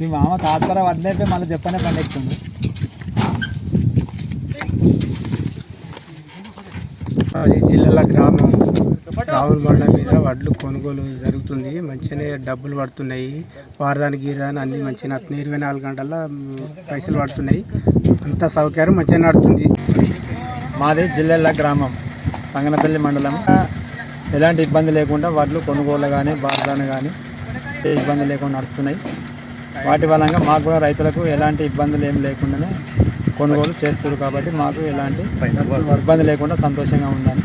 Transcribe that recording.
మీ మామ తాత్పర పడినట్టే మళ్ళీ చెప్పనే పండెక్కుంది జిల్లాల గ్రామం. రావుల బండ మీద వడ్లు కొనుగోలు జరుగుతుంది. మంచిగానే డబ్బులు పడుతున్నాయి. వారదానికి గీరదాని అన్ని మంచిగా ఇరవై నాలుగు గంటల పైసలు పడుతున్నాయి. అంత సౌకర్యం మంచిగా నడుతుంది. మాది జిల్లెల్ల గ్రామం తంగనపల్లి మండలం. ఎలాంటి ఇబ్బంది లేకుండా వడ్లు కొనుగోలు కానీ బార్దాను కానీ ఏ ఇబ్బంది లేకుండా నడుస్తున్నాయి. వాటి వలంగా మాకు కూడా రైతులకు ఎలాంటి ఇబ్బందులు ఏం లేకుండానే కొనుగోలు చేస్తారు కాబట్టి మాకు ఎలాంటి ఇబ్బంది లేకుండా సంతోషంగా ఉండాలి.